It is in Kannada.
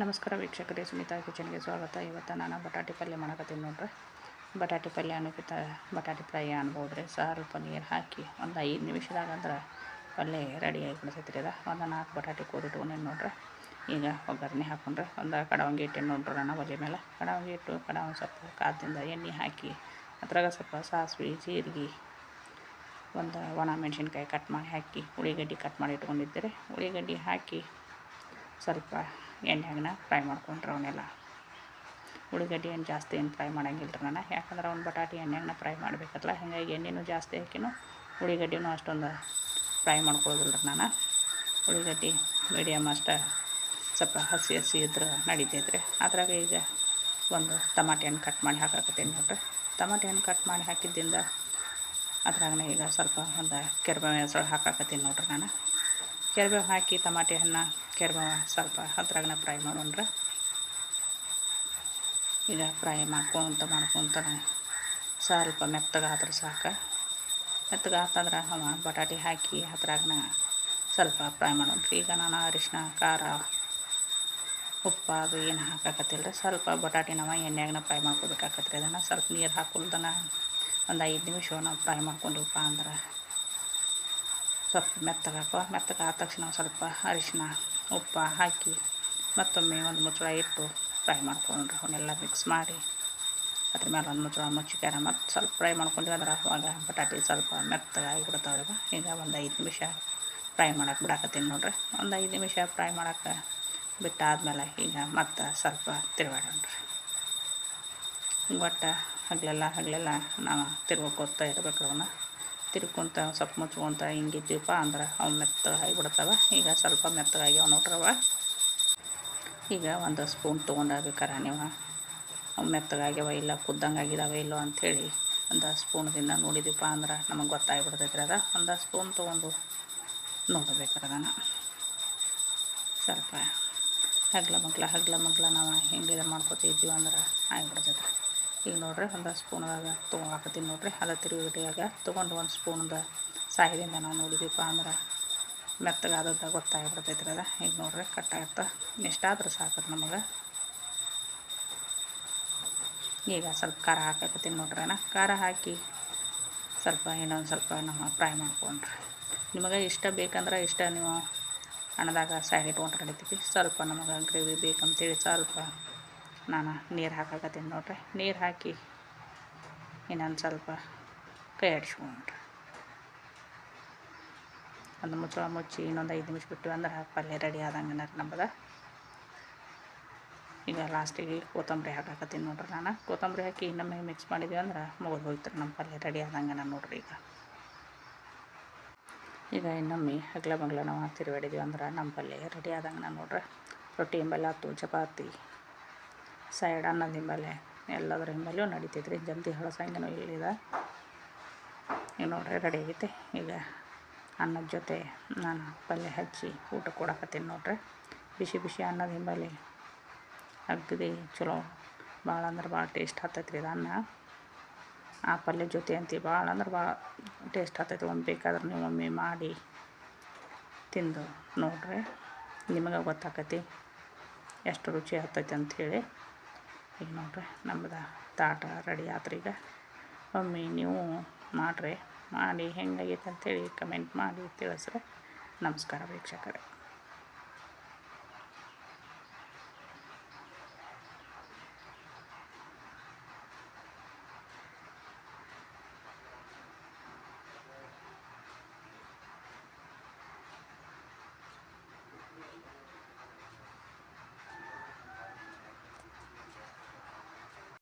ನಮಸ್ಕಾರ ವೀಕ್ಷಕರೇ, ಸುನೀತಾ ಕಿಚನ್ಗೆ ಸ್ವಾಗತ. ಇವತ್ತು ನಾನು ಬಟಾಟೆ ಪಲ್ಯ ಮಾಡಕತ್ತೀನಿ ನೋಡ್ರಿ. ಬಟಾಟೆ ಪಲ್ಯ ಅನ್ನೋಕ್ಕಿಂತ ಬಟಾಟೆ ಫ್ರೈ ಅನ್ಬೋದು ರೀ ಸ್ವಲ್ಪ ನೀರು ಹಾಕಿ ಒಂದು ಐದು ನಿಮಿಷದಾಗ ಅಂದ್ರೆ ಪಲ್ಯ ರೆಡಿ ಆಗಿಬಿಡ್ತೈತೆ ರೀ ಅದ. ಒಂದು ನಾಲ್ಕು ಬಟಾಟೆ ಕೂಡಿಟ್ಕೊಂಡೇನು ನೋಡ್ರಿ. ಈಗ ಒಗ್ಗರಣೆ ಹಾಕೊಂಡ್ರೆ. ಒಂದು ಕಡವಂಗಿ ಇಟ್ಟೇನು ನೋಡ್ರಿ ನಾನು ಒಲೆ ಮೇಲೆ. ಕಡವಂಗಿ ಇಟ್ಟು ಕಡವಂಗಿ ಸ್ವಲ್ಪ ಕಾದಿಂದ ಎಣ್ಣೆ ಹಾಕಿ, ಅದ್ರಾಗ ಸ್ವಲ್ಪ ಸಾಸಿವೆ, ಜೀರಿಗೆ, ಒಂದು ಒಣ ಮೆಣಸಿನ್ಕಾಯಿ ಕಟ್ ಮಾಡಿ ಹಾಕಿ ಉಳ್ಳಿಗಡ್ಡೆ ಕಟ್ ಮಾಡಿ ಇಟ್ಕೊಂಡಿದ್ದೆ ರೀ ಉಳ್ಳಿಗಡ್ಡೆ ಹಾಕಿ ಸ್ವಲ್ಪ ಎಣ್ಣೆಯಾಗನ ಫ್ರೈ ಮಾಡ್ಕೊಂಡ್ರೆ ಅವನ್ನೆಲ್ಲ ಉಳ್ಳಾಗಡ್ಡಿ ಏನು ಜಾಸ್ತಿ ಏನು ಫ್ರೈ ಮಾಡಂಗಿಲ್ಲ ನಾನು. ಯಾಕಂದ್ರೆ ಅವ್ನು ಬಟಾಟಿ ಎಣ್ಣೆಗನ್ನ ಫ್ರೈ ಮಾಡಬೇಕಲ್ಲ, ಹಾಗಾಗಿ ಎಣ್ಣೆನೂ ಜಾಸ್ತಿ ಹಾಕಿನೂ ಉಳ್ಳಾಗಡ್ಡಿನೂ ಅಷ್ಟೊಂದು ಫ್ರೈ ಮಾಡ್ಕೊಳ್ಳೋದಿಲ್ಲ ನಾನು. ಉಳ್ಳಾಗಡ್ಡಿ ಮೀಡಿಯಮ್ ಅಷ್ಟು ಸ್ವಲ್ಪ ಹಸಿ ಹಸಿ ಇದ್ರೆ ನಡಿತೈತೆ ರೀ ಅದ್ರಾಗ ಈಗ ಒಂದು ಟಮಾಟೆ ಹಣ್ಣು ಕಟ್ ಮಾಡಿ ಹಾಕಾಕತ್ತೀನಿ ನೋಡ್ರಿ. ಹಣ್ಣು ಕಟ್ ಮಾಡಿ ಹಾಕಿದ್ದಿಂದ ಅದ್ರಾಗನೇ ಈಗ ಸ್ವಲ್ಪ ಒಂದು ಕೆರ್ಬೆ ಹೆಸರು ಹಾಕಾಕತ್ತೀನಿ ನೋಡ್ರಿ ನಾನು. ಕೆರ್ಬೇವು ಹಾಕಿ ಟಮಾಟೆ ಹಣ್ಣು ಕೆರ್ಬೇವು ಸ್ವಲ್ಪ ಅದ್ರಾಗನ ಫ್ರೈ ಮಾಡೋಣ್ರ. ಈಗ ಫ್ರೈ ಮಾಡ್ಕೊತ ಮಾಡ್ಕೊತ ಸ್ವಲ್ಪ ಮೆತ್ತಗಾದ್ರೆ ಸಾಕು. ಮೆತ್ತಗಾತಂದ್ರೆ ಅವ ಬಟಾಟಿ ಹಾಕಿ ಅದ್ರಾಗನ ಸ್ವಲ್ಪ ಫ್ರೈ ಮಾಡೋಣ್ರಿ. ಈಗ ನಾನು ಅರಿಶಿನ ಖಾರ, ಉಪ್ಪು ಅದು ಏನು ಹಾಕಕತ್ತಿಲ್ಲ ರೀ ಸ್ವಲ್ಪ ಬಟಾಟೆ ನಾವು ಎಣ್ಣೆಯಾಗನ ಫ್ರೈ ರೀ ಅದನ್ನು ಸ್ವಲ್ಪ ನೀರು ಹಾಕೊಳ್ದನ ಒಂದು ಐದು ನಿಮಿಷ ನಾವು ಫ್ರೈ ಮಾಡ್ಕೊಂಡಿವಪ್ಪ ಅಂದ್ರೆ ಸ್ವಲ್ಪ ಮೆತ್ತಗಾಕೋ ಆದ ತಕ್ಷಣ ಸ್ವಲ್ಪ ಅರಿಶಿನ, ಉಪ್ಪು ಹಾಕಿ ಮತ್ತೊಮ್ಮೆ ಒಂದು ಮುಚ್ಚಳ ಇಟ್ಟು ಫ್ರೈ ಮಾಡ್ಕೊಂಡ್ರೆ. ಅವನ್ನೆಲ್ಲ ಮಿಕ್ಸ್ ಮಾಡಿ ಅದ್ರ ಮೇಲೆ ಒಂದು ಮುಚ್ಚಳ ಮುಚ್ಚಿಕಾರ ಮತ್ತು ಸ್ವಲ್ಪ ಫ್ರೈ ಮಾಡ್ಕೊಂಡ್ವಿ ಅಂದ್ರೆ ಅವಾಗ ಬಟಾಟೆ ಸ್ವಲ್ಪ ಮೆತ್ತಗಾಗಿ ಬಿಡ್ತಾವ್ರಿ ಈಗ ಒಂದು ಐದು ನಿಮಿಷ ಫ್ರೈ ಮಾಡಕ್ಕೆ ಬಿಡಾಕತ್ತೀನಿ ನೋಡ್ರಿ. ಒಂದು ಐದು ನಿಮಿಷ ಫ್ರೈ ಮಾಡಕ್ಕೆ ಬಿಟ್ಟಾದ್ಮೇಲೆ ಈಗ ಮತ್ತೆ ಸ್ವಲ್ಪ ತಿರುಗಾಡೋಣ್ರಿ ಒಟ್ಟು ಹಗಲೆಲ್ಲ ಹಗಲೆಲ್ಲ ನಾವು ತಿರ್ಗೋಕೋತಾ ಇರ್ಬೇಕು ಅವನ್ನ ತಿರ್ಕೊಂತ ಸ್ವಲ್ಪ ಮುಚ್ಕೊಂತ ಹಿಂಗಿದ್ದೀವಪ್ಪ ಅಂದ್ರೆ ಅವು ಮೆತ್ತಗೆ ಆಗಿಬಿಡ್ತಾವೆ. ಈಗ ಸ್ವಲ್ಪ ಮೆತ್ತಗಾಗ್ಯಾವ ನೋಡ್ರವ ಈಗ ಒಂದು ಸ್ಪೂನ್ ತೊಗೊಂಡಾಗಬೇಕಾರ ನೀವು. ಅವು ಮೆತ್ತಗಾಗ್ಯಾವ ಇಲ್ಲ ಕುದ್ದಂಗೆ ಆಗಿದಾವೆ ಇಲ್ಲೋ ಅಂಥೇಳಿ ಒಂದು ಸ್ಪೂನ್ದಿಂದ ನೋಡಿದೀವಪ್ಪ ಅಂದ್ರೆ ನಮಗೆ ಗೊತ್ತಾಗಿಬಿಡ್ತೈತ್ರಿ ಅದ. ಒಂದು ಸ್ಪೂನ್ ತೊಗೊಂಡು ಅದನ್ನು. ಸ್ವಲ್ಪ ಹಗ್ಲ ಮಗ್ಲ ಹಗ್ಲ ಮಗ್ಲ ನಾವು ಹೆಂಗೆ ಮಾಡ್ಕೊತಿದ್ದೀವಿ ಅಂದ್ರೆ ಆಗಿಬಿಡ್ತೈತೆ ಈಗ ನೋಡ್ರಿ ಒಂದು ಸ್ಪೂನ್ದಾಗ ತೊಗೊಳಕತ್ತೀನಿ ನೋಡ್ರಿ. ಅದ ತಿರುಗಿಟಿಯಾಗ ತೊಗೊಂಡು ಒಂದು ಸ್ಪೂನ್ದ ಸಾಯದಿಂದ ನಾವು ನೋಡಿದೀಪ ಅಂದ್ರೆ ಮೆತ್ತಗಾದದ್ದ ಗೊತ್ತಾಗ್ಬಿಡ್ತೈತೆ ರೀ ಅದ. ಈಗ ನೋಡ್ರಿ ಕಟ್ಟಾಗತ್ತ ಇಷ್ಟಾದ್ರೆ ಸಾಕತ್ತೆ ನಮಗೆ. ಈಗ ಸ್ವಲ್ಪ ಖಾರ ಹಾಕಕತ್ತೀನಿ ನೋಡ್ರಿ ನಾ ಖಾರ ಹಾಕಿ ಸ್ವಲ್ಪ ಇನ್ನೊಂದು ಸ್ವಲ್ಪ ನಮ್ಮ ಫ್ರೈ ಮಾಡ್ಕೊಂಡ್ರಿ. ನಿಮಗೆ ಇಷ್ಟ ಬೇಕಂದ್ರೆ ಇಷ್ಟ ನೀವು ಹಣದಾಗ ಸೈಡ್ ಇಟ್ಕೊಂಡ್ರೆ ನಡಿತೀವಿ ಸ್ವಲ್ಪ ನಮಗೆ ಗ್ರೇವಿ ಬೇಕಂತೇಳಿ ಸ್ವಲ್ಪ ನಾನು ನೀರು ಹಾಕಾಕತ್ತೀನಿ ನೋಡ್ರಿ. ನೀರು ಹಾಕಿ ಇನ್ನೊಂದು ಸ್ವಲ್ಪ ಕೈ ಆಡಿಸ್ಕೊಂಡ್ರಿ ಒಂದು ಮುಚ್ಚಳ ಮುಚ್ಚಿ ಇನ್ನೊಂದು ಐದು ನಿಮಿಷ ಬಿಟ್ಟು ಅಂದ್ರೆ ಪಲ್ಯ ರೆಡಿ ಆದಂಗೆ ನಮ್ಮದು ಈಗ ಲಾಸ್ಟಿಗೆ ಕೊತ್ತಂಬರಿ ಹಾಕಾಕತ್ತೀನಿ ನೋಡ್ರಿ ನಾನು. ಕೊತ್ತಂಬರಿ ಹಾಕಿ ಇನ್ನೊಮ್ಮೆ ಮಿಕ್ಸ್ ಮಾಡಿದ್ವಿ ಅಂದ್ರೆ ಮುಗಿದು ಹೋಗ್ತಾರೆ ನಮ್ಮ ಪಲ್ಯ ರೆಡಿ ಆದಂಗೆ ನೋಡ್ರಿ ಈಗ. ಈಗ ಇನ್ನೊಮ್ಮೆ ಹಗ್ಲ ಮಗ್ಲ ನಾವು ತಿರುಗಾಡಿದ್ವಿ ಅಂದ್ರೆ ನಮ್ಮ ಪಲ್ಯ ರೆಡಿ ಆದಂಗೆ ನೋಡ್ರಿ. ರೊಟ್ಟಿ ಹಿಂಬಲ್ಲ ಆತು ಚಪಾತಿ. ಸೈಡ್ ಅನ್ನದ ಹಿಂಬಲೆ, ಎಲ್ಲದರ ಹಿಂಬಲೆಯೂ ನಡೀತೈತೆ ರೀ ಜಲ್ದಿ ಹಳಸಂಗನೂ ಇಲ್ಲಿದೆ. ಈಗ ನೋಡ್ರಿ ರೆಡಿ ಆಗೈತೆ. ಈಗ ಅನ್ನದ ಜೊತೆ ನಾನು ಪಲ್ಯ ಹಚ್ಚಿ ಊಟ ಕೊಡಕತ್ತೀನಿ ನೋಡ್ರಿ. ಬಿಸಿ ಬಿಸಿ ಅನ್ನದ ಹಿಂಬಲೆ ಅಗ್ದಿ ಚಲೋ, ಭಾಳ ಅಂದ್ರೆ ಭಾಳ ಟೇಸ್ಟ್ ಹತ್ತೈತೆ ರೀ ಇದು ಅನ್ನ. ಆ ಪಲ್ಯ ಜೊತೆ ಅಂತೀವಿ ಭಾಳ ಅಂದ್ರೆ ಭಾಳ ಟೇಸ್ಟ್ ಹತ್ತೈತೆ ಒಮ್ಮೆ ಬೇಕಾದ್ರೆ ನೀವು ಒಮ್ಮೆ ಮಾಡಿ ತಿಂದು ನೋಡ್ರಿ. ನಿಮಗೆ ಗೊತ್ತಾಕತಿ ಎಷ್ಟು ರುಚಿ ಹತ್ತೈತೆ ಅಂಥೇಳಿ ಈಗ ನೋಡ್ರಿ ನಮ್ಮದು ತಾಟ ರೆಡಿ ಆತ್ರಿ ಈಗ. ಒಮ್ಮೆ ನೀವು ಮಾಡಿರಿ, ಮಾಡಿ ಹೆಂಗಾಗೈತೆ ಅಂತೇಳಿ ಕಮೆಂಟ್ ಮಾಡಿ ತಿಳಿಸ್ರಿ. ನಮಸ್ಕಾರ ವೀಕ್ಷಕರೇ.